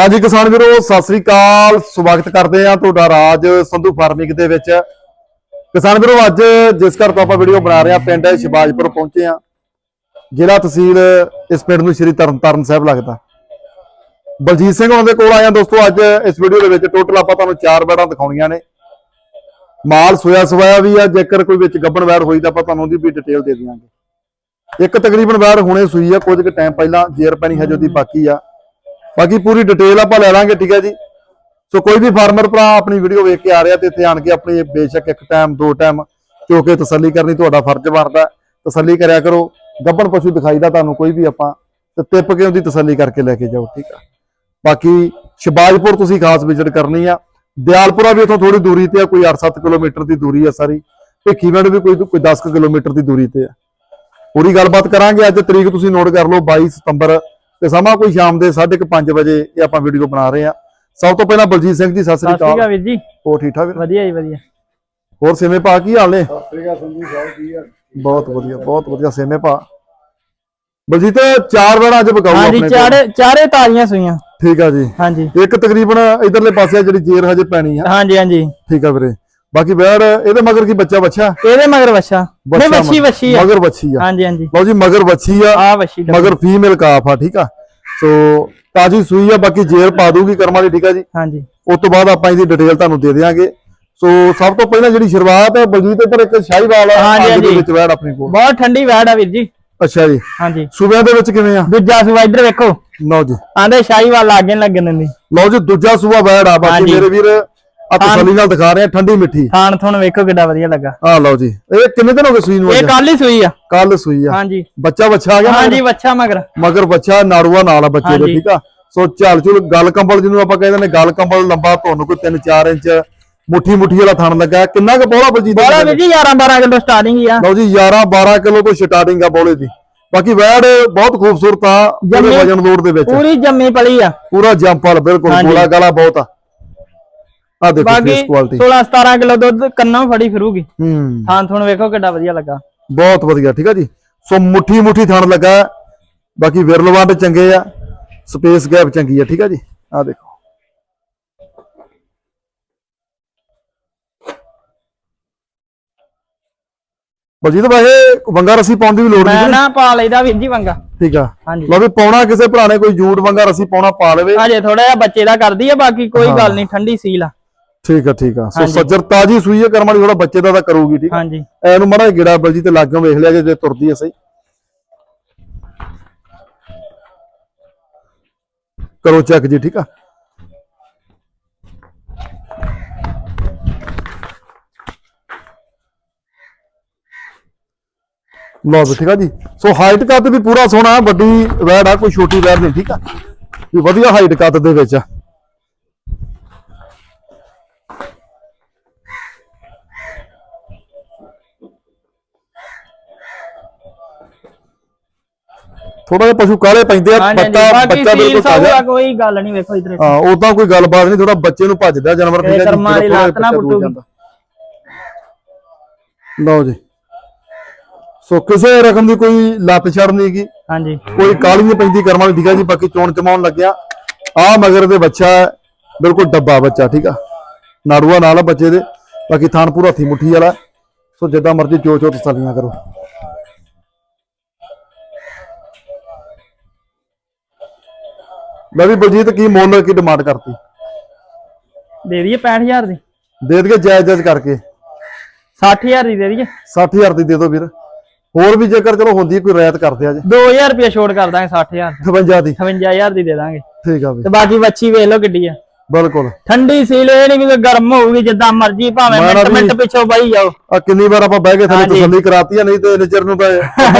ਹਾਂਜੀ ਕਿਸਾਨ ਵੀਰੋ, ਸਤਿ ਸ੍ਰੀ ਅਕਾਲ। ਸਵਾਗਤ ਕਰਦੇ ਆ ਤੁਹਾਡਾ ਰਾਜ ਸੰਧੂ ਫਾਰਮਿੰਗ ਦੇ ਵਿੱਚ। ਕਿਸਾਨ ਵੀਰੋ, ਅੱਜ ਜਿਸ ਘਰ ਤੋਂ ਆਪਾਂ ਵੀਡੀਓ ਬਣਾ ਰਹੇ ਆ ਪਿੰਡ ਸ਼ਿਵਾਜਪੁਰ ਪਹੁੰਚੇ ਆ ਜ਼ਿਲ੍ਹਾ ਤਹਿਸੀਲ ਇਸ ਪਿੰਡ ਨੂੰ ਸ਼੍ਰੀ ਤਰਨਤਾਰਨ ਸਾਹਿਬ ਲੱਗਦਾ। ਬਲਜੀਤ ਸਿੰਘ ਉਹਨਾਂ ਦੇ ਕੋਲ ਆਏ ਆ ਦੋਸਤੋ, ਅੱਜ ਇਸ ਵੀਡੀਓ ਦੇ ਵਿੱਚ ਟੋਟਲ ਆਪਾਂ ਤੁਹਾਨੂੰ ਚਾਰ ਬੈੜਾਂ ਦਿਖਾਉਣੀਆਂ ਨੇ। ਮਾਲ ਸੋਇਆ ਸਵਾਇਆ ਵੀ ਆ, ਜੇਕਰ ਕੋਈ ਵਿੱਚ ਗੱਬਣ ਵੈੜ ਹੋਈ ਤਾਂ ਆਪਾਂ ਤੁਹਾਨੂੰ ਉਹਦੀ ਵੀ ਡਿਟੇਲ ਦੇ ਦਿਆਂਗੇ। ਇੱਕ ਤਕਰੀਬਨ ਵੈੜ ਹੁਣੇ ਸੂਈ ਆ, ਕੁਝ ਕੁ ਟਾਈਮ ਪਹਿਲਾਂ, ਜੇਰ ਪੈਣੀ ਹਜੇ ਉਹਦੀ ਬਾਕੀ ਆ। ਬਾਕੀ ਪੂਰੀ ਡਿਟੇਲ ਆਪਾਂ ਲੈ ਲਾਂਗੇ, ਠੀਕ ਹੈ ਜੀ। ਸੋ ਕੋਈ ਵੀ ਫਾਰਮਰ ਭਰਾ ਆਪਣੀ ਵੀਡੀਓ ਵੇਖ ਕੇ ਆ ਰਿਹਾ ਤੇ ਇੱਥੇ ਆਣ ਕੇ ਆਪਣੀ ਬੇਸ਼ੱਕ ਇੱਕ ਟਾਈਮ ਦੋ ਟਾਈਮ ਚੋ ਕੇ ਤਸੱਲੀ ਕਰਨੀ ਤੁਹਾਡਾ ਫਰਜ਼ ਬਣਦਾ। ਤਸੱਲੀ ਕਰਿਆ ਕਰੋ, ਗੱਬਣ ਪਸ਼ੂ ਦਿਖਾਈਦਾ ਤੁਹਾਨੂੰ ਕੋਈ ਵੀ ਆਪਾਂ, ਤੇ ਟਿੱਪ ਕੇ ਉਹਦੀ ਤਸੱਲੀ ਕਰਕੇ ਲੈ ਕੇ ਜਾਓ, ਠੀਕ ਆ। ਬਾਕੀ ਸ਼ਿਬਾਜਪੁਰ ਤੁਸੀਂ ਖਾਸ ਵਿਜ਼ਿਟ ਕਰਨੀ ਆ। ਦਿਆਲਪੁਰਾ ਵੀ ਇਥੋਂ ਥੋੜੀ ਦੂਰੀ ਤੇ ਆ, ਕੋਈ 8-7 ਕਿਲੋਮੀਟਰ ਦੀ ਦੂਰੀ ਆ ਸਾਰੀ। ਭਿੱਖੀਵਿੰਡ ਵੀ ਕੋਈ ਕੋਈ 10 ਕੁ ਕਿਲੋਮੀਟਰ ਦੀ ਦੂਰੀ ਤੇ ਆ। ਪੂਰੀ ਗੱਲਬਾਤ ਕਰਾਂਗੇ, ਅੱਜ ਤਰੀਕ ਤੁਸੀਂ ਨੋਟ ਕਰ ਲਓ 22 ਸਤੰਬਰ ਤੇ ਸਮਾਂ ਕੋਈ ਸ਼ਾਮ ਦੇ 5:30 ਵਜੇ ਇਹ ਆਪਾਂ ਵੀਡੀਓ ਬਣਾ ਰਹੇ ਆ ਸਭ ਤੋਂ ਪਹਿਲਾਂ ਬਲਜੀਤ ਸਿੰਘ ਜੀ ਸਤਿ ਸ੍ਰੀ ਸਤਿ ਸ਼੍ਰੀ ਅਕਾਲ। ਅਕਾਲ ਵੀਰ ਜੀ। ਹੋਰ ਠੀਕ ਠਾਕ? ਵੀਰ? ਵਧੀਆ ਜੀ ਵਧੀਆ। ਹੋਰ ਸੇਮੇ ਭਾ ਕੀ ਹਾਲ ਨੇ? ਸ੍ਰੀਗਾ ਸੰਧੂ ਸਾਹਿਬ ਕੀ ਆ ਬਹੁਤ ਵਧੀਆ ਬਹੁਤ ਵਧੀਆ ਸੇਮੇ ਭਾ। ਬਲਜੀਤ ਚਾਰ ਵਾਰ ਅੱਜ ਹਾਂਜੀ ਆਪਣੇ ਕੋਲ। ਚਾਰੇ ਚਾਰੇ ਤਾਜ਼ੀਆਂ ਸੂਈਆਂ। ਠੀਕ ਆ ਜੀ। ਹਾਂਜੀ। ਇੱਕ ਤਕਰੀਬਨ ਇਧਰਲੇ ਪਾਸੇ ਆ ਜਿਹੜੀ ਜੇਰ ਹਜੇ ਪੈਣੀ ਆ। ਹਾਂਜੀ ਹਾਂਜੀ। ਠੀਕ ਆ ਵੀਰੇ। ਬਾਕੀ ਬੈੜ ਇਹਦੇ ਮਗਰ ਕੀ ਬੱਚਾ ਬੱਚਾ ਇਹਦੇ ਮਗਰ ਵੱਛਾ। ਨਹੀਂ ਬੱਚਾ ਵੱਛੀ ਆ। ਮਗਰ ਬੱਚੀ ਆ। ਹਾਂਜੀ ਹਾਂਜੀ। ਲਓ ਜੀ ਮਗਰ ਬੱਚੀ ਆ। ਆ ਦਾ ਮਗਰ ਫੀਮੇਲ ਕਾਫ ਆ ਠੀਕ ਆ? ਸੋ ਤਾਜੀ ਸੂਈ ਆ ਬਾਕੀ ਜੇਰ ਪਾ ਦੂਗੀ ਕਰਮ ਵਾਲੀ ਠੀਕ ਆ ਜੀ? ਹਾਂਜੀ। ਉਸ ਤੋਂ ਬਾਅਦ ਆਪਾਂ ਇਹਦੀ ਡਿਟੇਲ ਤੁਹਾਨੂੰ ਦੇ ਦੇਵਾਂਗੇ ਸੋ ਸਭ ਤੋਂ ਪਹਿਲਾਂ ਜਿਹੜੀ ਸ਼ੁਰੂਆਤ ਹੈ ਬਲਜੀਤ ਇੱਧਰ ਇੱਕ ਸ਼ਾਹੀਵਾਲ ਆ ਹਾਂਜੀ, ਦੇ। ਵਿੱਚ ਵੈੜ ਆਪਣੀ ਕੋਲ। ਬਹੁਤ ਠੰਡੀ ਵੈੜ ਆ ਵੀਰ ਜੀ। ਅੱਛਾ ਜੀ। ਹਾਂਜੀ। ਸੂਬਿਆਂ ਦੇ ਵਿੱਚ ਕਿਵੇਂ ਆ? ਦੂਜਾ ਸੂਆ ਇੱਧਰ ਵੇਖੋ। ਲਓ ਜੀ। ਆਂਦੇ ਸ਼ਾਹੀਵਾਲ ਲਾਗੇ ਨੀ ਲੱਗਣ ਦਿੰਦੀ। ਲਓ ਜੀ ਦੂਜਾ ਸੂਆ ਵੈੜ ਆ ਬਾਕੀ। ਮੇਰੇ ਵੀਰ ਆ ਤਸੱਲੀ ਨਾਲ ਦਿਖਾ ਰਹੇ ਆ ਠੰਡੀ ਮਿੱਠੀ। ਥਾਣ ਥੁਣ ਵੇਖੋ ਕਿੱਡਾ ਵਧੀਆ ਲੱਗਾ। ਆ ਲਓ ਜੀ। ਇਹ ਕਿੰਨੇ ਦਿਨ ਹੋ ਗਏ ਸੂਈ ਨੂੰ ਇਹ ਕੱਲ ਹੀ ਸੂਈ ਆ। ਕੱਲ ਸੂਈ ਆ। ਹਾਂਜੀ। ਬੱਚਾ ਬੱਚਾ ਆ ਗਿਆ? ਹਾਂਜੀ ਵੱਛਾ ਮਗਰ। ਮਗਰ ਬੱਚਾ ਨਾੜੂਆ ਨਾਲ ਆ ਬੱਚੇ ਦੇ। ਠੀਕ ਆ? ਸੋ ਝਾਲ ਝੁਲ ਗਲ ਕੰਬਲ ਜਿਹਨੂੰ ਆਪਾਂ ਕਹਿੰਦੇ ਨੇ ਗਲ ਕੰਬਲ ਲੰਬਾ ਤੁਹਾਨੂੰ ਕੋਈ 3-4 ਇੰਚ ਮੁੱਠੀ ਮੁੱਠੀ ਵਾਲਾ ਥਣ ਲੱਗਾ। ਕਿੰਨਾ ਕੁ ਬੋਲਾ ਬਲਜੀਤ ਬੋਲਾ ਜੀ? 11 12 ਕਿਲੋ ਸਟਾਰਟਿੰਗ ਹੀ ਆ। ਲਓ ਜੀ 11 12 ਕਿਲੋ ਤੋਂ ਸਟਾਰਟਿੰਗ ਆ ਬੋਲੇ ਦੀ। ਬਾਕੀ ਵੈੜ ਬਹੁਤ ਖੂਬਸੂਰਤ ਆ ਪੂਰੇ ਜੰਮੀ- ਵਜਨ ਲੋਡ ਦੇ ਵਿੱਚ। ਪੂਰੀ ਜੰਮੀ ਪਲੀ ਆ। ਪੂਰਾ ਜੰਪਲ ਬਿਲਕੁਲ। ਗੋਲਾ ਗਾਲਾ ਬਹੁਤ ਆ। ਆ ਦੇਖੋ ਬਾਕੀ ਫੇਸ ਕੁਆਲਿਟੀ 16 17 ਕਿਲੋ ਦੁੱਧ ਕੰਨਾਂ ਫੜੀ ਫਿਰੂਗੀ। ਹੂੰ। ਥਾਣ ਥੁਣ ਵੇਖੋ ਕਿੱਡਾ ਵਧੀਆ ਲੱਗਾ। ਬਹੁਤ ਵਧੀਆ ਠੀਕ ਆ ਜੀ? ਸੋ ਮੁੱਠੀ ਮੁੱਠੀ ਥਣ ਲੱਗਾ। ਬਾਕੀ ਵਿਰਲਵੰਡ ਚੰਗੇ ਆ। ਸਪੇਸ ਗੈਪ ਚੰਗੀ ਆ ਠੀਕ ਆ ਜੀ? ਆ ਦੇਖੋ। ਬਲਜੀਤ ਭਾਈ ਵੰਗਾ ਰਸੀ ਪਾਉਣ ਦੀ ਵੀ ਲੋੜ ਮੈਂ ਨਹੀਂ ਨਾ ਪਾ ਲਈਦਾ ਵੀਰ ਜੀ ਵੰਗਾ। ਠੀਕ ਆ। ਹਾਂਜੀ। ਲਓ ਵੀ ਪਾਉਣਾ ਕਿਸੇ ਭਰਾ ਨੇ ਕੋਈ ਜੂਟ ਵੰਗਾ ਰਸੀ ਪਾਉਣਾ ਪਾ ਲਵੇ। ਹਜੇ ਥੋੜਾ ਜਿਹਾ ਬੱਚੇ ਦਾ ਕਰਦੀ ਆ ਬਾਕੀ ਕੋਈ ਗੱਲ ਨਹੀਂ ਠੰਡੀ ਸੀਲ ਆ। ਠੀਕ ਆ ਠੀਕ ਆ। ਸੋ ਹਾਂਜੀ। ਸੱਜਰ ਤਾਜੀ ਸੂਈ ਹੈ ਕਰਮ ਵਾਲੀ ਥੋੜਾ ਬੱਚੇ ਦਾ ਤਾਂ ਕਰੂਗੀ ਠੀਕ ਆ। ਹਾਂਜੀ। ਐਨੂੰ ਮੜਾ ਗਿੜਾ ਬਲਜੀ ਤੇ ਲਾਗੋਂ ਵੇਖ ਲਿਆ ਜੇ ਜੇ ਤੁਰਦੀ ਐ ਸਹੀ। ਕਰੋ ਚੈੱਕ ਜੀ ਠੀਕ ਆ। ਲਓ ਵੀ ਠੀਕ ਆ ਜੀ। ਸੋ ਹਾਈਟ ਕੱਦ ਵੀ ਪੂਰਾ ਸੋਹਣਾ ਵੱਡੀ ਵੈੜ ਆ ਕੋਈ ਛੋਟੀ ਵੈੜ ਨਹੀਂ ਠੀਕ ਆ। ਵੀ ਵਧੀਆ ਹਾਈਟ ਕੱਦ ਦੇ ਵਿੱਚ ਆ। ਥੋੜਾ ਜਿਹਾ ਪਸ਼ੂ ਕਾਲੇ ਪੈਂਦੇ ਆ ਹਾਂਜੀ। ਬੱਚਾ ਬਾਕੀ ਬੱਚਾ ਸੀਲ ਬਿਲਕੁਲ ਤਾਜ਼ਾ। ਕੋਈ ਗੱਲ ਨਹੀਂ ਵੇਖੋ ਇਧਰ। ਹਾਂ ਉਦਾਂ ਕੋਈ ਗੱਲਬਾਤ ਨਹੀਂ ਥੋੜਾ ਬੱਚੇ ਨੂੰ ਭੱਜਦਾ ਜਾਨਵਰ ਇਹ ਕਰਮਾਂ ਵਾਲੀ ਲੱਤ ਨਾ ਪੁੱਟੂਗੀ। ਲਓ ਜੀ। ਸੋ ਕਿਸੇ ਰਕਮ ਦੀ ਕੋਈ ਲੱਤ ਛੜ ਨਹੀਂ ਹੈਗੀ ਹਾਂਜੀ। ਕੋਈ ਕਾਲੀ ਨਹੀਂ ਪੈਂਦੀ ਕਰਮਾਂ ਦੀ ਠੀਕ ਆ ਜੀ ਬਾਕੀ ਚੋਣ ਚਮਾਉਣ ਲੱਗਿਆ। ਆ ਮਗਰ ਦੇ ਬੱਚਾ ਹੈ, ਬਿਲਕੁਲ ਡੱਬਾ ਬੱਚਾ ਠੀਕ ਆ। ਨਾੜੂਆ ਨਾਲ ਆ ਬੱਚੇ ਦੇ। ਬਾਕੀ ਥਾਨ ਪੂਰਾ ਹੱਥੀ ਮੁੱਠੀ ਵਾਲਾ। ਸੋ ਜਿੱਦਾਂ ਮਰਜ਼ੀ ਚੋ ਚੋ ਤਸੱਲੀਆਂ ਕਰੋ। ਮੈਂ ਵੀ ਬਲਜੀਤ ਕੀ ਮੁੱਲ ਕੀ ਡਿਮਾਂਡ ਕਰਤੀ? ਦੇ ਦਈਏ 65000 ਦੀ। ਦੇ ਦਈਏ ਜਾਇਜ਼ ਜਾਇਜ਼ ਕਰਕੇ। 60000 ਦੀ ਦੇ ਦਈਏ। 60000 ਦੀ ਦੇ ਦਿਓ ਵੀਰ। ਹੋਰ ਵੀ ਜੇਕਰ ਚਲੋ ਹੁੰਦੀ ਕੋਈ ਰਿਆਇਤ ਕਰਦੇ ਆ ਜੀ। 2000 ਰੁਪਏ ਛੋੜ ਕਰ ਦਾਂਗੇ 60000 58 ਦੀ। 58000 ਦੀ। ਦੇ ਦਾਂਗੇ। ਠੀਕ ਆ ਵੀ ਤੇ ਬਾਕੀ ਵੱਛੀ ਵੇਖ ਲਓ ਕਿੱਡੀ ਆ। ਬਿਲਕੁਲ। ਠੰਡੀ ਸੀਲ ਇਹ ਨਹੀਂ ਕਿ ਗਰਮ ਹੋਊਗੀ ਜਿੱਦਾਂ ਮਰਜ਼ੀ ਭਾਵੇਂ ਮਿੰਟ ਮਿੰਟ ਪਿੱਛੋਂ ਬਾਈ ਜਾਓ। ਆ ਕਿੰਨੀ ਵਾਰ ਆਪਾਂ ਬਹਿ ਕੇ ਥੱਲੇ। ਤਸੱਲੀ ਕਰਾਤੀ ਆ ਨਹੀਂ ਤੇ ਨਿਚਰ ਨੂੰ ਤਾਂ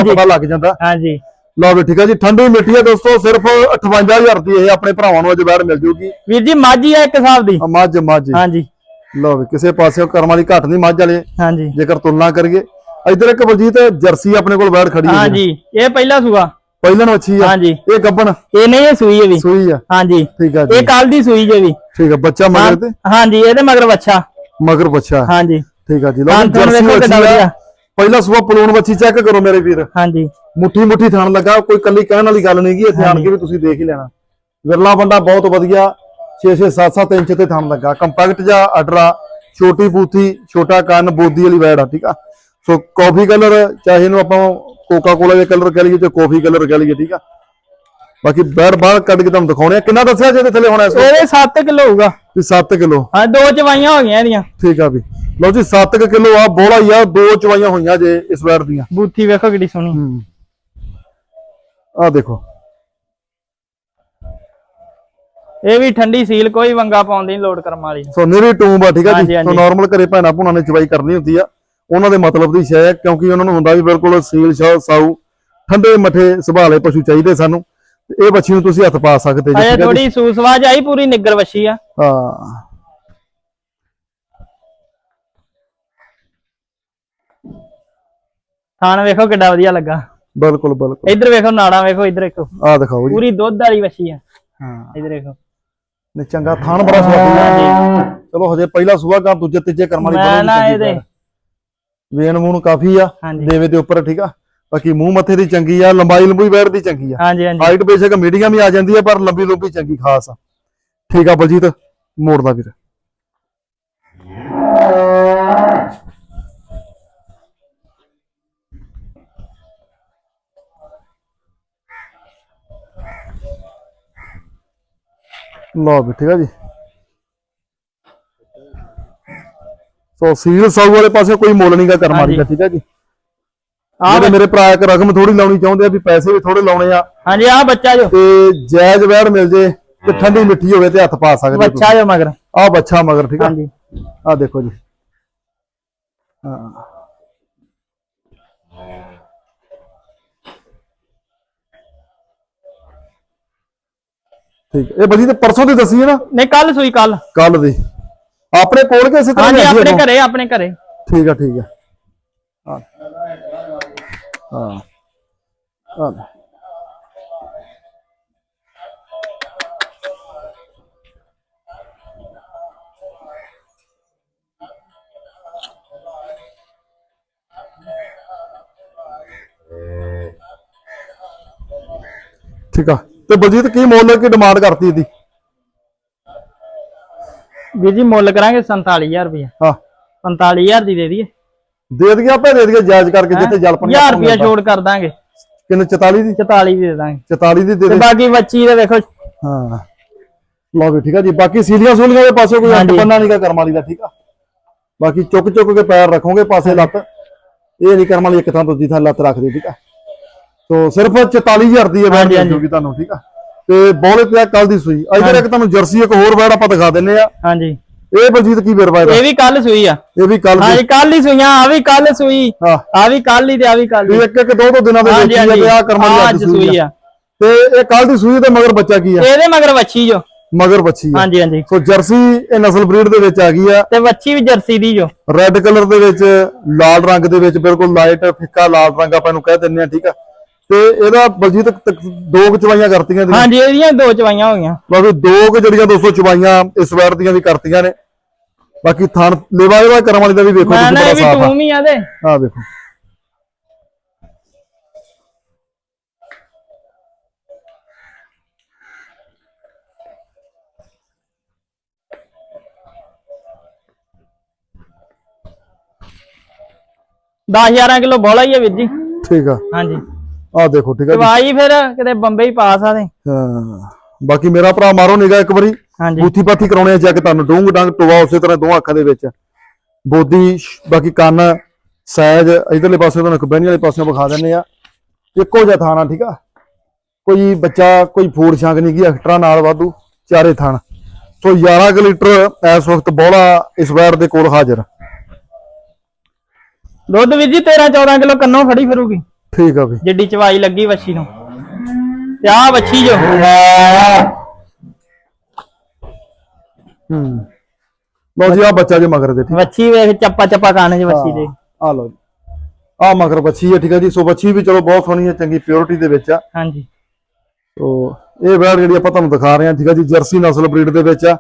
ਪਤਾ ਲੱਗ ਜਾਂਦਾ। ਹਾਂਜੀ। ਲਓ ਵੀ ਠੀਕ ਆ ਜੀ ਠੰਡੀ ਮਿੱਠੀ ਆ ਦੋਸਤੋ ਸਿਰਫ 58000 ਦੀ ਇਹ ਆਪਣੇ ਭਰਾਵਾਂ ਨੂੰ ਅੱਜ ਬਾਹਰ ਮਿਲ ਜੂਗੀ। ਵੀਰ ਜੀ ਮਾਝੀ ਆ ਇੱਕ ਹਿਸਾਬ ਦੀ। ਮੱਝ ਮੱਝ। ਹਾਂਜੀ। ਲਓ ਵੀ ਕਿਸੇ ਪਾਸੇ ਕਰਮ ਵਾਲੀ ਘੱਟ ਨਹੀਂ ਮੱਝ ਵਾਲੇ। ਹਾਂਜੀ। ਜੇਕਰ ਤੁਲਨਾ ਕਰੀਏ ਇੱਧਰ ਇੱਕ ਬਲਜੀਤ ਜਰਸੀ ਆਪਣੇ ਕੋਲ ਬੈਠ ਖੜੀ ਹੈ ਹਾਂਜੀ ਇਹ ਪਹਿਲਾ ਸੂਆ। ਪਹਿਲਾਂ ਅੱਛੀ ਆ। ਹਾਂਜੀ। ਇਹ ਗੱਬਣ? ਇਹ ਨਹੀਂ ਇਹ ਸੂਈ ਹੈ ਵੀ। ਸੂਈ ਆ। ਹਾਂਜੀ। ਠੀਕ ਆ ਇਹ ਕੱਲ ਦੀ ਸੂਈ ਜੇ ਵੀ। ਠੀਕ ਆ ਬੱਚਾ ਮਗਰ ਤੇ? ਹਾਂਜੀ ਇਹਦੇ ਮਗਰ ਵੱਛਾ ਮਗਰ ਬੱਚਾ। ਹਾਂਜੀ। ਠੀਕ ਆ ਜੀ। ਲਓ ਹਾਂ, ਜਰਸੀ ਬੱਚੀ ਆ। ਪਹਿਲਾ ਸੂਆ ਪਲੂਣ ਬੱਚੀ ਚੈੱਕ ਕਰੋ ਮੇਰੇ ਵੀਰ। ਹਾਂਜੀ। ਮੁੱਠੀ ਮੁੱਠੀ ਥਣ ਲੱਗਾ ਕੋਈ ਕੱਲੀ ਕਹਿਣ ਵਾਲੀ ਗੱਲ ਨਹੀਂ ਗੀ ਇੱਥੇ ਆਣ ਕੇ ਵੀ ਤੁਸੀਂ ਦੇਖ ਹੀ ਲੈਣਾ। ਵਿਰਲਾ ਬੰਡਾ ਬਹੁਤ ਵਧੀਆ 6-6 7-7 ਇੰਚ ਤੇ ਥਣ ਲੱਗਾ। ਕੰਪੈਕਟ ਜਾਂ ਅਡਰਾ ਛੋਟੀ ਬੂਥੀ ਛੋਟਾ ਕੰਨ ਬੋਦੀ ਵਾਲੀ ਵੈੜ ਆ ਠੀਕ ਆ? ਸੋ ਕਾਫੀ ਕਲਰ ਚਾਹੇ ਇਹਨੂੰ ਆਪਾਂ ਕੋਕਾ ਕੋਲਾ ਦੇ ਕਲਰ ਕਹ ਲਈਏ ਤੇ ਕਾਫੀ ਕਲਰ ਕਹ ਲਈਏ ਠੀਕ ਆ? ਬਾਕੀ ਬੈੜ ਬਾਹਰ ਕੱਢ ਕੇ ਤੁਹਾਨੂੰ ਦਿਖਾਉਣੇ ਆ। ਕਿੰਨਾ ਦੱਸਿਆ ਜਿਹਦੇ ਥੱਲੇ ਹੋਣਾ ਇਸ ਵੇਲੇ? ਇਹਦੇ 7 ਕਿਲੋ ਹੋਊਗਾ। ਵੀ 7 ਕਿਲੋ। ਹਾਂ ਦੋ ਚਵਾਈਆਂ ਹੋ ਗਈਆਂ ਇਹਦੀਆਂ। ਠੀਕ ਆ ਵੀ। ਲਓ ਜੀ 7 ਕਿਲੋ ਆ ਬੋਲਾ ਹੀ ਆ ਦੋ ਚਵਾਈਆਂ ਹੋਈਆਂ ਜੇ ਇਸ ਵੈੜ ਦੀਆਂ। ਬੂਥੀ ਵੇਖੋ ਕਿੱਡੀ ਸੋਹਣੀ। ਹੂੰ। ਆ ਦੇਖੋ। ਇਹ ਵੀ ਠੰਡੀ ਸੀਲ ਕੋਈ ਵੰਗਾ ਪਾਉਣ ਦੀ ਨੀ ਲੋੜ ਕਰਮ ਵਾਲੀ। ਸੋ ਨਿਰੀ ਟੂਬ ਆ ਠੀਕ ਆ ਹਾਂਜੀ, ਜੀ ਸੋ ਹਾਂਜੀ। ਨਾਰਮਲ ਘਰੇ ਭੈਣਾ ਭੁਣਾ ਨੇ ਚਵਾਈ ਕਰਨੀ ਹੁੰਦੀ ਆ। ਉਹਨਾਂ ਦੇ ਮਤਲਬ ਦੀ ਸ਼ੈ ਕਿਉਂਕਿ ਉਹਨਾਂ ਨੂੰ ਹੁੰਦਾ ਵੀ ਬਿਲਕੁਲ ਸੀਲ ਸ਼ਾ ਸਾਊ ਠੰਡੇ ਮੱਠੇ ਸੁਭਾਲੇ ਪਸ਼ੂ ਚਾਹੀਦੇ ਸਾਨੂੰ। ਤੇ ਇਹ ਬੱਚੀ ਨੂੰ ਤੁਸੀਂ ਹੱਥ ਪਾ ਸਕਦੇ ਜੀ ਅਜੇ ਠੀਕ ਆ ਜੀ ਥੋੜੀ ਸੂਸਵਾਜ ਆਈ ਪੂਰੀ ਨਿੱਗਰ ਵੱਛੀ ਆ। ਹਾਂ। ਥਾਣ ਵੇਖੋ ਕਿੱਡਾ ਵਧੀਆ ਲੱਗਾ। ਬਿਲਕੁਲ ਬਿਲਕੁਲ। ਇੱਧਰ ਵੇਖੋ ਨਾੜਾਂ ਵੇਖੋ ਇੱਧਰ ਵੇਖੋ। ਆ ਦਿਖਾਓ ਜੀ। ਪੂਰੀ ਦੁੱਧ ਵਾਲੀ ਵੱਛੀ ਆ। ਹਾਂ। ਇੱਧਰ ਵੇਖੋ। ਨੇ ਚੰਗਾ ਥਾਣ ਬੜਾ ਸਵਾਦੀ ਆ ਚਲੋ ਹਜੇ ਪਹਿਲਾ ਸੂਆ ਗਾ ਦੂਜੇ ਤੀਜੇ ਕਰਮ ਵਾਲੀ ਮੈਂ ਨਾ ਇਹਦੇ। ਵੇਨ ਵੂਨ ਕਾਫੀ ਆ। ਹਾਂਜੀ। ਦੇਵੇ ਦੇ ਉੱਪਰ ਠੀਕ ਆ? ਬਾਕੀ ਮੂੰਹ ਮੱਥੇ ਦੀ ਚੰਗੀ ਆ ਲੰਬਾਈ ਲੰਬੂਈ ਬੈਠ ਦੀ ਚੰਗੀ ਆ। ਹਾਂਜੀ ਹਾਂਜੀ। ਹਾਈਟ ਬੇਸ਼ੱਕ ਮੀਡੀਅਮ ਹੀ ਆ ਜਾਂਦੀ ਹੈ ਪਰ ਲੰਬੀ ਲੰਬੀ ਚੰਗੀ ਖਾਸ ਆ। ਠੀਕ ਆ ਬਲਜੀਤ ਮੋੜਦਾ ਵੀਰ। ਲਓ ਵੀ ਠੀਕ ਆ ਜੀ। ਸੋ ਸੀਲ ਸਾਊ ਵਾਲੇ ਪਾਸੇ ਕੋਈ ਮੁੱਲ ਨਹੀਂਗਾ ਕਰਮ ਵਾਲੀ ਦਾ ਠੀਕ ਆ ਜੀ। ਆ ਜਿਹੜੇ ਮੇਰੇ ਭਰਾ ਇੱਕ ਰਕਮ ਥੋੜੀ ਲਾਉਣੀ ਚਾਹੁੰਦੇ ਆ ਵੀ ਪੈਸੇ ਵੀ ਥੋੜੇ ਲਾਉਣੇ ਆ। ਹਾਂਜੀ ਆ ਬੱਚਾ ਜੋ। ਤੇ ਜਾਇਜ਼ ਵੈੜ ਮਿਲ ਜੇ ਤੇ ਠੰਡੀ ਮਿੱਠੀ ਹੋਵੇ ਤੇ ਹੱਥ ਪਾ ਸਕਦੇ ਬੱਚਾ ਜੋ ਮਗਰ। ਆ ਬੱਚਾ ਮਗਰ ਠੀਕ ਆ? ਹਾਂਜੀ। ਦੇਖੋ ਜੀ। ਹਾਂ। ਠੀਕ ਇਹ ਬਜੀ ਤੇ ਪਰਸੋਂ ਦੀ ਦੱਸੀ ਹੈ ਨਾ? ਨਹੀਂ ਕੱਲ ਸੂਈ ਕੱਲ। ਕੱਲ ਦੀ। ਆਪਣੇ ਕੋਲ ਕੇ ਤਰ੍ਹਾਂ ਹਾਂਜੀ ਆਪਣੇ? ਘਰੇ ਆਪਣੇ ਘਰੇ। ਠੀਕ ਆ ਠੀਕ ਆ। ਹਾਂ ਹਾਂ ਠੀਕ ਆ। ਤੇ ਬਲਜੀਤ ਕੀ ਮੁੱਲ ਕੀ ਡਿਮਾਂਡ ਕਰਤੀ ਇਹਦੀ? ਵੀਰ ਜੀ ਮੁੱਲ ਕਰਾਂਗੇ 47000 ਰੁਪਏ ਹਾਂ। 45000 ਦੀ ਦੇ ਦਈਏ। ਦੇ ਦਈਏ ਆਪੇ ਦੇ ਦਈਏ ਜਾਇਜ਼ ਕਰਕੇ ਜਿੱਥੇ ਜਲਪਨ 1000 ਰੁਪਏ ਛੋੜ ਕਰ ਦਾਂਗੇ। ਕਿੰਨੇ? 44 ਦੀ? 44 ਦੀ ਦੇ ਦਾਂਗੇ। 44 ਦੀ ਦੇ ਤੇ ਦੇ। ਬਾਕੀ ਬੱਚੀ ਦੇ ਵੇਖੋ। ਹਾਂ। ਲਓ ਵੀ ਠੀਕ ਆ ਜੀ। ਬਾਕੀ ਸੀਲੀਆਂ ਸੂਲੀਆਂ ਦੇ ਪਾਸੇ ਕੋਈ। ਅੰਤ ਬੰਨਾ ਨਹੀਂਗਾ ਕਰਮ ਵਾਲੀ ਦਾ ਠੀਕ ਆ? ਬਾਕੀ ਚੁੱਕ ਚੁੱਕ ਕੇ ਪੈਰ ਰੱਖੋਗੇ ਪਾਸੇ ਲੱਤ। ਇਹ ਨਹੀਂ ਕਰਮ ਵਾਲੀ ਇੱਕ ਥਾਂ ਤੋਂ ਦੂਜੀ ਥਾਂ ਲੱਤ ਰੱਖ ਦਿਓ ਠੀਕ ਆ? ਸੋ ਸਿਰਫ 44000 ਦੀ ਇਹ ਹਾਂਜੀ। ਜੂਗੀ ਤੁਹਾਨੂੰ ਠੀਕ ਆ? ਤੇ ਬੋਲੇ ਤੇ ਕੱਲ ਦੀ ਸੂਈ। ਇਧਰ ਇੱਕ ਤੁਹਾਨੂੰ ਜਰਸੀ ਇੱਕ ਹੋਰ ਵੈੜ ਆਪਾਂ ਦਿਖਾ ਦਿੰਨੇ ਆ। ਹਾਂਜੀ। ਇਹ ਬਲਜੀਤ ਕੀ ਵੇਰਵਾ ਇਹਦਾ ਇਹ ਵੀ ਕੱਲ ਸੂਈ ਆ। ਇਹ ਵੀ ਕੱਲ ਦੀ ਹਾਂਜੀ ਕੱਲ ਹੀ ਸੂਈਆਂ ਆ ਵੀ ਕੱਲ ਸੂਈ। ਹਾਂ। ਆ ਵੀ ਕੱਲ ਹੀ ਤੇ ਆ ਵੀ ਕੱਲ ਇਹ ਇੱਕ ਇੱਕ ਦੋ ਦੋ ਦਿਨਾਂ ਦੇ ਵਿੱਚ ਹਾਂਜੀ ਹੀ ਆ ਹਾਂਜੀ ਤੇ ਆ ਕਰਮ ਵਾਲੀ ਆਹ ਅੱਜ ਸੂਈ ਆ। ਆ। ਤੇ ਇਹ ਕੱਲ ਦੀ ਸੂਈ ਤੇ ਮਗਰ ਬੱਚਾ ਕੀ ਆ? ਇਹਦੇ ਮਗਰ ਵੱਛੀ ਜੋ। ਮਗਰ ਬੱਚੀ ਆ। ਹਾਂਜੀ ਹਾਂਜੀ। ਸੋ ਜਰਸੀ ਇਹ ਨਸਲ ਬਰੀਡ ਦੇ ਵਿੱਚ ਆ ਗਈ ਆ। ਤੇ ਵੱਛੀ ਵੀ ਜਰਸੀ ਦੀ ਜੋ। ਰੈੱਡ ਕਲਰ ਦੇ ਵਿੱਚ ਲਾਲ ਰੰਗ ਦੇ ਵਿੱਚ ਬਿਲਕੁਲ ਲਾਈਟ ਫਿੱਕਾ ਲਾਲ ਰੰਗ ਆਪਾਂ ਇਹਨੂੰ ਕਹਿ ਦਿੰਦੇ ਆ ਠੀਕ ਆ? ਤੇ ਇਹਦਾ ਬਲਜੀਤ ਤੱਕ ਦੋ ਕੁ ਚਵਾਈਆਂ ਕਰਤੀਆਂ ਦੀਆਂ ਹਾਂਜੀ ਇਹਦੀਆਂ ਦੋ ਚਵਾਈਆਂ ਹੋ ਗਈਆਂ। ਬਾਕੀ ਦੋ ਕੁ ਜਿਹੜੀਆਂ 200 ਚਵਾਈਆਂ ਇਸ ਵਾਰ ਦੀਆਂ ਵੀ ਕਰਤੀਆਂ ਨੇ। ਬਾਕੀ ਥਣ ਲੇਵਾ ਇਹਦਾ ਕਰਮ ਵਾਲੀ ਦਾ ਵੀ ਵੇਖੋ ਮੈਂ ਤੁਸੀਂ ਨਾ ਬੜਾ ਇਹ ਵੀ ਸਾਫ਼ ਟੂਮ ਹੀ ਆ ਦੇ। ਆ ਆ ਵੇਖੋ। ਦਸ 11 ਕਿਲੋ ਬੋਲਾ ਹੀ ਆ ਵੀਰ ਜੀ। ਠੀਕ ਆ। ਹਾਂਜੀ। ਆ ਦੇਖੋ ਠੀਕ ਆ ਜੀ। ਚਵਾਈ ਫਿਰ ਕਿਤੇ ਬੰਬਈ ਪਾ ਸਕਦੇ ਹਾਂ ਬਾਕੀ ਮੇਰਾ ਭਰਾ ਮਾਰੋ ਨਿਗਾ ਇੱਕ ਵਾਰੀ। ਹਾਂਜੀ। ਬੂਥੀ ਪਾਥੀ ਕਰਾਉਣੇ ਆ ਜਾ ਕੇ ਤੁਹਾਨੂੰ ਡੂੰਗ ਡੰਗ ਟੋਆ ਉਸੇ ਤਰ੍ਹਾਂ ਦੋਹਾਂ ਅੱਖਾਂ ਦੇ ਵਿੱਚ। ਬੋਦੀ ਬਾਕੀ ਕੰਨ ਸਾਈਜ਼ ਇਧਰਲੇ ਪਾਸੇ ਤੁਹਾਨੂੰ ਬਹਿਣੀ ਵਾਲੇ ਪਾਸੇ ਵਿਖਾ ਦਿੰਨੇ ਆ। ਇੱਕੋ ਜਿਹਾ ਥਾਣਾ ਠੀਕ ਆ? ਕੋਈ ਬੱਚਾ ਕੋਈ ਫੂਡ ਛਾਂਗ ਨਹੀਂ ਗਈ ਐਕਸਟਰਾ ਨਾਲ ਵਾਧੂ ਚਾਰੇ ਥਾਣ। ਸੋ 11 ਕੁ ਲੀਟਰ ਇਸ ਵਕਤ ਬੋਲਾ ਇਸ ਵਾਰ ਦੇ ਕੋਲ ਹਾਜ਼ਰ। ਦੁੱਧ ਵੀਰ ਜੀ 13 14 ਕਿਲੋ ਕੰਨੋਂ ਫੜੀ ਫਿਰੂਗੀ। ਠੀਕ ਆ ਵੀ। ਜਿੱਡੀ ਚਵਾਈ ਲੱਗੀ ਵੱਛੀ ਨੂੰ। ਤੇ ਆ ਵੱਛੀ ਜੋ। ਹੂੰ। ਲਓ ਜੀ ਆ ਬੱਚਾ ਜੇ ਮਗਰ ਦੇ ਠੀਕ ਵੱਛੀ ਵੇਖ ਚੱਪਾ ਚੱਪਾ ਕਾਣੇ ਚ ਵੱਛੀ ਦੇ। ਆ ਲਓ ਜੀ। ਆ ਮਗਰ ਬੱਚੀ ਹੈ ਠੀਕ ਹੈ ਜੀ। ਸੋ ਬੱਚੀ ਵੀ ਚਲੋ ਬਹੁਤ ਸੋਹਣੀ ਹੈ ਚੰਗੀ ਪਿਓਰਿਟੀ ਦੇ ਵਿੱਚ ਆ। ਹਾਂਜੀ। ਸੋ ਇਹ ਵੈੜ ਜਿਹੜੀ ਆਪਾਂ ਤੁਹਾਨੂੰ ਦਿਖਾ ਰਹੇ ਹਾਂ ਠੀਕ ਆ ਜੀ ਜਰਸੀ ਨਸਲ ਬਰੀਡ ਦੇ ਵਿੱਚ ਆ।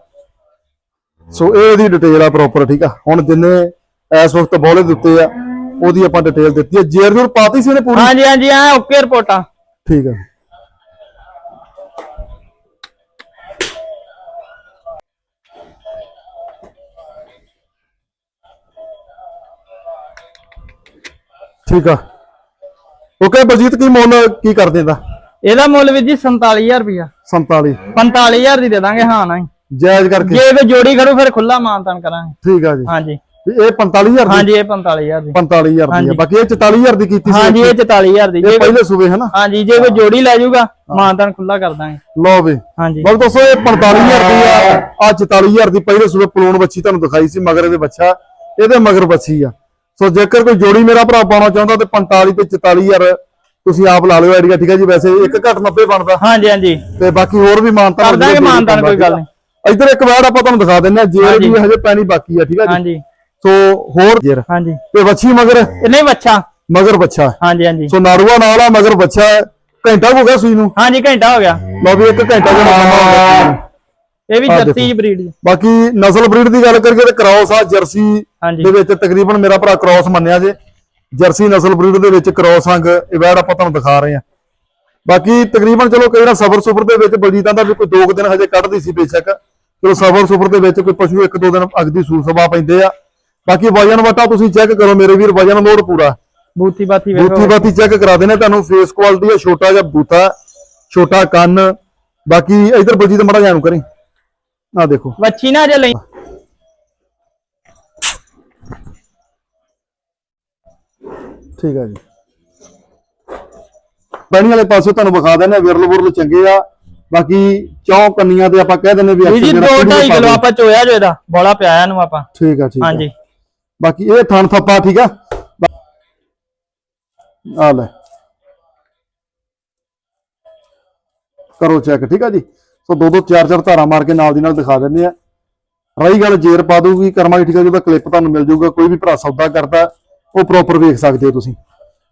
ਸੋ ਇਹ ਇਹਦੀ ਡਿਟੇਲ ਆ ਪ੍ਰੋਪਰ ਠੀਕ ਆ। ਹੁਣ ਜਿੰਨੇ ਇਸ ਵਕਤ ਬੋਲੇ ਦੇ ਉੱਤੇ ਆ ਉਹਦੀ ਆਪਾਂ ਡਿਟੇਲ ਦਿੱਤੀ ਹੈ। ਜੇਰ ਜੂਰ ਪਾਤੀ ਸੀ ਉਹਨੇ ਪੂਰੀ? ਹਾਂਜੀ ਹਾਂਜੀ ਆ ਓਕੇ ਰਿਪੋਰਟਾਂ ਠੀਕ ਹੈ ਠੀਕ ਆ। ਓਕੇ ਬਲਜੀਤ ਕੀ ਮੁੱਲ ਕੀ ਕਰ ਦਿੰਦਾ? ਇਹਦਾ ਮੁੱਲ ਵੀ ਜੀ 47000 ਰੁਪਇਆ 47 45000 ਦੀ ਦੇ ਦਾਂਗੇ ਹਾਂ ਨਾ ਹੀ। ਜਾਇਜ਼ ਕਰਕੇ। ਜੇ ਤੇ ਜੋੜੀ ਖੜੂ ਫਿਰ ਖੁੱਲਾ ਮਾਨਤਾਨ ਕਰਾਂਗੇ। ਠੀਕ ਆ ਜੀ। ਹਾਂਜੀ। ਇਹ 45000 ਦੀ? ਹਾਂਜੀ ਇਹ 45000 ਦੀ। 45000 ਦੀ ਹਾਂਜੀ। ਬਾਕੀ ਇਹ 44000 ਦੀ ਕੀਤੀ ਸੀ ਹਾਂਜੀ ਇਹ 44000 ਦੀ। ਜੇ ਇਹ ਪਹਿਲੇ ਸੂਬੇ ਹਨਾ? ਹਾਂਜੀ ਜੇ ਕੋਈ ਜੋੜੀ ਲੈ ਜਾਊਗਾ ਮਾਨਤਾਨ ਖੁੱਲਾ ਕਰ ਦਾਂਗੇ। ਲਓ ਵੀ। ਹਾਂਜੀ। ਬਸ ਦੋਸਤੋ ਇਹ 45000 ਦੀ ਆ ਆ 44000 ਦੀ ਪਹਿਲੇ ਸੂਬੇ ਪਲੂਣ ਬੱਚੀ ਤੁਹਾਨੂੰ ਦਿਖਾਈ ਸੀ ਮਗਰ ਇਹਦੇ ਬੱਚਾ ਇਹਦੇ ਮਗਰ ਬੱਚੀ ਆ। ਸੋ ਜੇਕਰ ਕੋਈ ਜੋੜੀ ਮੇਰਾ ਭਰਾ ਪਾਉਣਾ ਚਾਹੁੰਦਾ ਤੇ 45 ਤੇ 44000 ਤੁਸੀਂ ਆਪ ਲਾ ਲਿਓ ਆਈਡੀਆ ਠੀਕ ਹੈ ਜੀ? ਵੈਸੇ ਇੱਕ ਘੱਟ 90 ਬਣਦਾ। ਹਾਂਜੀ ਹਾਂਜੀ। ਤੇ ਬਾਕੀ ਹੋਰ ਵੀ ਮਾਨਤਾ ਕਰ ਦਾਂਗੇ ਮਾਨਤਾਨ, ਕੋਈ ਗੱਲ ਨਹੀਂ। ਇੱਧਰ ਇੱਕ ਵੈੜ ਆਪਾਂ ਤੁਹਾਨੂੰ ਦਿਖਾ ਦਿੰਨੇ ਆ ਹਾਂਜੀ। ਵੀ ਹਜੇ ਪੈਣੀ ਬਾਕੀ ਆ ਠੀਕ ਹੈ ਜੀ? ਹਾਂਜੀ। ਸੋ ਹੋਰ ਹਾਂਜੀ ਤੇ ਵੱਛੀ ਮਗਰ? ਇਹ ਨਹੀਂ ਬੱਚਾ ਮਗਰ ਬੱਚਾ ਹੈ। ਹਾਂਜੀ ਹਾਂਜੀ। ਸੋ ਨਾਰੂਆ ਨਾਲ ਆ ਮਗਰ ਬੱਚਾ ਹੈ। ਘੰਟਾ ਹੋ ਗਿਆ ਸੂਈ ਨੂੰ? ਹਾਂਜੀ ਘੰਟਾ ਹੋ ਗਿਆ। ਲਓ ਵੀ ਇੱਕ ਘੰਟਾ ਦੇ ਨਾਲ ਇਹ ਵੀ ਆਹ ਜਰਸੀ ਬਰੀਡ ਬਾਕੀ ਨਸਲ ਬਰੀਡ ਦੀ ਗੱਲ ਕਰੀਏ ਤੇ ਕ੍ਰਾਸ ਆ ਜਰਸੀ ਹਾਂਜੀ। ਦੇ ਵਿੱਚ ਤਕਰੀਬਨ ਮੇਰਾ ਭਰਾ ਕ੍ਰਾਸ ਮੰਨਿਆ ਜੇ। ਜਰਸੀ ਨਸਲ ਬਰੀਡ ਦੇ ਵਿੱਚ ਕ੍ਰਾਸ ਅੰਗ ਇਹ ਵੈੜ ਆਪਾਂ ਤੁਹਾਨੂੰ ਦਿਖਾ ਰਹੇ ਆ ਬਾਕੀ ਤਕਰੀਬਨ ਚਲੋ ਕਈ ਨਾ ਸਬਰ ਸੁਬਰ ਦੇ ਵਿੱਚ ਬਲਜੀਤਾਂ ਦਾ ਵੀ ਕੋਈ ਦੋ ਕੁ ਦਿਨ ਹਜੇ ਕੱਢਦੀ ਸੀ ਬੇਸ਼ੱਕ। ਚਲੋ ਸਬਰ ਸੁਬਰ ਦੇ ਵਿੱਚ ਕੋਈ ਪਸ਼ੂ ਇੱਕ ਦੋ ਦਿਨ ਅਗਦੀ ਸੂਰ ਸਭਾ ਪੈਂਦੇ ਆ। ਬਾਕੀ ਵਜਨ ਵਟਾ ਤੁਸੀਂ ਚੈੱਕ ਕਰੋ ਮੇਰੇ ਵੀਰ ਵਜਨ ਲੋਡ ਪੂਰਾ। ਬੂਤੀ ਬਾਤੀ ਬੂਥੀ ਵੇਖੋ। ਬਾਤੀ ਚੈੱਕ ਕਰਾ ਦੇਣੇ ਤੁਹਾਨੂੰ ਫੇਸ ਕੁਆਲਿਟੀ ਹੈ ਛੋਟਾ ਜਿਹਾ ਬੂਥਾ ਛੋਟਾ ਕੰਨ ਬਾਕੀ ਇਧਰ ਬਲਜੀਤ ਮੜਾ ਜਾਣੂ ਕਰੀ। ਆ ਦੇਖੋ। ਵੱਛੀ ਨਾ ਜੇ ਲਈ। ਠੀਕ ਹੈ ਜੀ। ਪੈਣੀ ਵਾਲੇ ਪਾਸੇ ਤੁਹਾਨੂੰ ਵਿਖਾ ਦਿੰਦੇ ਵਿਰਲ ਵੁਰਲ ਚੰਗੇ ਆ। ਬਾਕੀ ਚੌ ਕੰਨੀਆਂ ਤੇ ਆਪਾਂ ਕਹਿ ਦਿੰਦੇ ਵੀ ਜੀ ਜਿਹੜਾ 2 ਪੀੜ੍ਹੀ 2.5 ਪਾ ਕਿਲੋ। ਆਪਾਂ ਚੋਇਆ ਜੋ ਇਹਦਾ ਬੋਲਾ ਪਿਆਇਆ ਨੂੰ ਆਪਾਂ। ਠੀਕ ਆ ਠੀਕ ਹਾਂਜੀ। ਬਾਕੀ ਇਹ ਥਣ ਥੱਪਾ ਠੀਕ ਆ? ਆ ਲੈ। ਕਰੋ ਚੈੱਕ ਠੀਕ ਆ ਜੀ? ਸੋ ਦੋ ਦੋ ਚਾਰ ਚਾਰ ਧਾਰਾਂ ਮਾਰ ਕੇ ਨਾਲ ਦੀ ਨਾਲ ਦਿਖਾ ਦਿੰਦੇ ਆ। ਰਹੀ ਗੱਲ ਜੇਰ ਪਾ ਦੂਗੀ ਕਰਮਾਂ ਦੀ ਠੀਕ ਆ ਜਿਹਦਾ ਕਲਿੱਪ ਤੁਹਾਨੂੰ ਮਿਲ ਜਾਊਗਾ ਕੋਈ ਵੀ ਭਰਾ ਸੌਦਾ ਕਰਦਾ ਉਹ ਪ੍ਰੋਪਰ ਵੇਖ ਸਕਦੇ ਹੋ ਤੁਸੀਂ।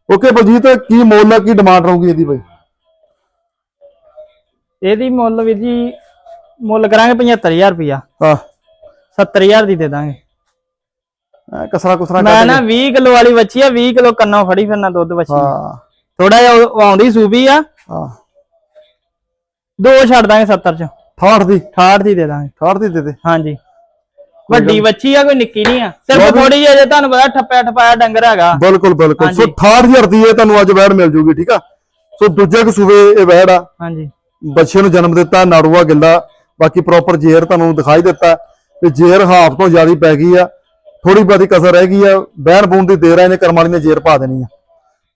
ਓਕੇ ਬਲਜੀਤ ਕੀ ਮੁੱਲ ਆ ਕੀ ਡਿਮਾਂਡ ਰਹੂਗੀ ਇਹਦੀ ਬਾਈ? ਇਹਦੀ ਮੁੱਲ ਵੀਰ ਜੀ ਮੁੱਲ ਕਰਾਂਗੇ 75000 ਰੁਪਇਆ। ਹਾਂ। 70000 ਦੀ ਦੇ ਦਾਂਗੇ। ਕਸਰਾ ਕੁਸਰਾ ਮੈਂ ਨਾ 20 ਕਿਲੋ ਵਾਲੀ ਵੱਛੀ ਆ 20 ਕਿਲੋ ਕੰਨੋਂ ਫੜੀ ਫਿਰਨਾ ਦੁੱਧ ਵੱਛੀ। ਹਾਂ। ਥੋੜਾ ਜਿਹਾ ਉਹ ਆਉਂਦੀ ਸੂਬੀ ਆ। ਹਾਂ। ਦੋ ਛੱਡ ਦਾਂਗੇ 70 ਚ। 68 ਦੀ। 68 ਦੀ ਦੇ ਦਾਂਗੇ। 68 ਦੀ ਦੇ ਦੇ। ਹਾਂਜੀ। ਵੱਡੀ ਵੱਛੀ ਆ ਕੋਈ ਨਿੱਕੀ ਨਹੀਂ ਆ। ਸਿਰਫ ਥੋੜੀ ਜਿਹੀ ਜੇ ਤੁਹਾਨੂੰ ਪਤਾ ਠੱਪਿਆ ਠਪਾਇਆ ਡੰਗਰ ਹੈਗਾ। ਬਿਲਕੁਲ ਬਿਲਕੁਲ। ਸੋ ਹਾਂਜੀ। 68000 ਦੀ ਇਹ ਤੁਹਾਨੂੰ ਅੱਜ ਵੈੜ ਮਿਲ ਜੂਗੀ ਠੀਕ ਆ? ਸੋ ਦੂਜੇ ਕੁ ਸੂਬੇ ਇਹ ਵੈੜ ਆ। ਹਾਂਜੀ। ਬੱਚੇ ਨੂੰ ਜਨਮ ਦਿੱਤਾ ਨਾੜੂਆ ਗਿੱਲਾ। ਬਾਕੀ ਪ੍ਰੋਪਰ ਜੇਰ ਤੁਹਾਨੂੰ ਦਿਖਾਈ ਦਿੱਤਾ। ਤੇ ਜੇਰ ਹਾਫ ਤੋਂ ਜ਼ਿਆਦਾ ਪੈ ਗਈ ਆ। ਥੋੜੀ ਬਹੁਤੀ ਕਸਰ ਰਹਿ ਗਈ ਆ ਬਹਿਣ ਬੂਣ ਦੀ ਦੇਰ ਆ ਇਹਨੇ ਕਰਮ ਵਾਲੀ ਨੇ ਜੇਰ ਪਾ ਦੇਣੀ ਆ।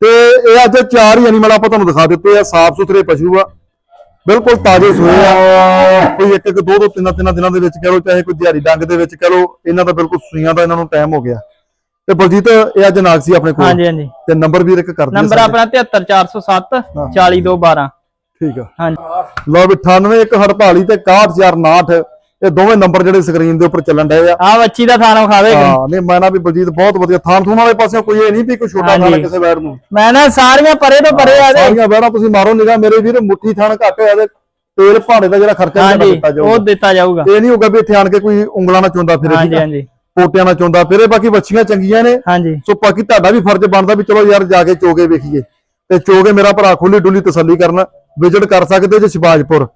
ਤੇ ਇਹ ਅੱਜ ਚਾਰ ਹੀ ਐਨੀਮਲ ਆਪਾਂ ਤੁਹਾਨੂੰ ਦਿਖਾ ਦਿੱਤੇ ਆ ਸਾਫ਼ ਸੁਥਰੇ ਪਸ਼ੂ ਆ ਬਿਲਕੁਲ ਤਾਜ਼ੇ ਸੂਏ ਆ। ਕੋਈ ਇੱਕ ਇੱਕ ਦੋ ਦੋ ਤਿੰਨ ਤਿੰਨ ਦਿਨਾਂ ਦੇ ਵਿੱਚ ਕਹ ਲੋ ਚਾਹੇ ਕੋਈ ਦਿਹਾੜੀ ਡੰਗ ਦੇ ਵਿੱਚ ਕਹ ਲੋ ਇਹਨਾਂ ਦਾ ਬਿਲਕੁਲ ਸੂਈਆਂ ਦਾ ਇਹਨਾਂ ਨੂੰ ਟਾਈਮ ਹੋ ਗਿਆ। ਤੇ ਬਲਜੀਤ ਇਹ ਅੱਜ ਨਾਗ ਸੀ ਆਪਣੇ ਕੋਲ। ਹਾਂਜੀ ਹਾਂਜੀ। ਤੇ ਨੰਬਰ ਵੀ ਇੱਕ ਕਰ ਦਿਓ ਨੰਬਰ ਆਪਣਾ 73407 40212 ਠੀਕ ਆ। ਹਾਂਜੀ। ਲਓ ਵੀ 98 148 ਤੇ 61459 ਇਹ ਦੋਵੇਂ ਨੰਬਰ ਜਿਹੜੇ ਸਕਰੀਨ ਦੇ ਉੱਪਰ ਚੱਲਣ ਡਏ ਆ। ਆ ਵੱਛੀ ਦਾ ਥਾਣੋਂ ਖਾਵੇਗੀ ਹਾਂ ਨਹੀਂ ਮੈਂ ਨਾ ਵੀ ਬਲਜੀਤ ਬਹੁਤ ਵਧੀਆ ਥਾਨ ਥੂਨ ਵਾਲੇ ਪਾਸੇ ਕੋਈ ਇਹ ਨਹੀਂ ਵੀ ਕੋਈ ਛੋਟਾ ਥਾਨ। ਕਿਸੇ ਵੈਰ ਨੂੰ। ਮੈਂ ਨਾ ਸਾਰੀਆਂ ਪਰੇ ਤੋਂ ਪਰੇ ਆ ਦੇ। ਸਾਰੀਆਂ ਵੈਰਾਂ ਤੁਸੀਂ ਮਾਰੋ ਨਿਗਾ ਮੇਰੇ ਵੀਰ ਮੁੱਠੀ ਥਾਨ ਘੱਟ ਹੋਇਆ ਤੇ ਤੇਲ ਭਾੜੇ ਦਾ ਜਿਹੜਾ ਖਰਚਾ ਜਿਹੜਾ ਦਿੱਤਾ ਉਹ ਜਾਊਗਾ ਦਿੱਤਾ ਜਾਊਗਾ। ਇਹ ਨਹੀਂ ਹੋਗਾ ਵੀ ਇੱਥੇ ਆਣ ਕੇ ਕੋਈ ਉਂਗਲਾਂ ਨਾਲ ਚੁੰਦਾ ਫਿਰੇ ਹਾਂਜੀ ਹਾਂਜੀ। ਪੋਟਿਆਂ ਨਾਲ ਚੁੰਦਾ ਫਿਰੇ ਬਾਕੀ ਬੱਚੀਆਂ ਚੰਗੀਆਂ ਨੇ। ਹਾਂਜੀ। ਸੋ ਬਾਕੀ ਤੁਹਾਡਾ ਵੀ ਫਰਜ਼ ਬਣਦਾ ਵੀ ਚਲੋ ਯਾਰ ਜਾ ਕੇ ਚੋਗੇ ਵੇਖੀਏ। ਤੇ ਚੋਗੇ ਮੇਰਾ ਭਰਾ ਖੁੱਲੀ ਡੁੱਲੀ ਤਸੱਲੀ ਕਰਨ ਵਿਜ਼ਿਟ ਕਰ ਸਕਦੇ ਜੇ ਸ਼ਿਵਾਜਪੁਰ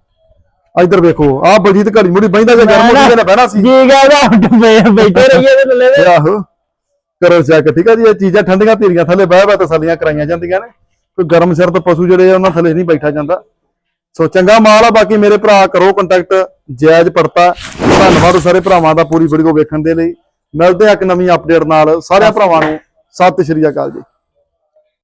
ਇੱਧਰ ਵੇਖੋ ਆਹ ਬਲਜੀਤ ਘੜੀ ਮੁੜੀ ਬੈਂਦਾ ਜੇ ਗਰਮ ਹੋ ਨੇ ਬਹਿਣਾ ਸੀ। ਜੀ ਕਹਦਾ ਬੈਠੇ ਰਹੀਏ ਤੇ ਥੱਲੇ ਦੇ। ਇਹ ਆਹੋ ਕਰੋ ਚੈੱਕ ਠੀਕ ਆ ਜੀ ਇਹ ਚੀਜ਼ਾਂ ਠੰਡੀਆਂ ਧੀਰੀਆਂ ਥੱਲੇ ਬਹਿ ਬਹਿ ਤਸੱਲੀਆਂ ਕਰਾਈਆਂ ਜਾਂਦੀਆਂ ਨੇ। ਕੋਈ ਗਰਮ ਸਿਰ ਤੋਂ ਪਸ਼ੂ ਜਿਹੜੇ ਆ ਉਹਨਾਂ ਥੱਲੇ ਨਹੀਂ ਬੈਠਾ ਜਾਂਦਾ। ਸੋ ਚੰਗਾ ਮਾਲ ਆ ਬਾਕੀ ਮੇਰੇ ਭਰਾ ਕਰੋ ਕੰਟੈਕਟ ਜਾਇਜ਼ ਪੜਤਾ ਧੰਨਵਾਦ ਸਾਰੇ ਭਰਾਵਾਂ ਦਾ ਪੂਰੀ ਵੀਡੀਓ ਵੇਖਣ ਦੇ ਲਈ। ਮਿਲਦੇ ਆ ਇੱਕ ਨਵੀਂ ਅਪਡੇਟ ਨਾਲ। ਸਾਰਿਆਂ ਭਰਾਵਾਂ ਨੂੰ ਸਤਿ ਸ਼੍ਰੀ ਅਕਾਲ ਜੀ।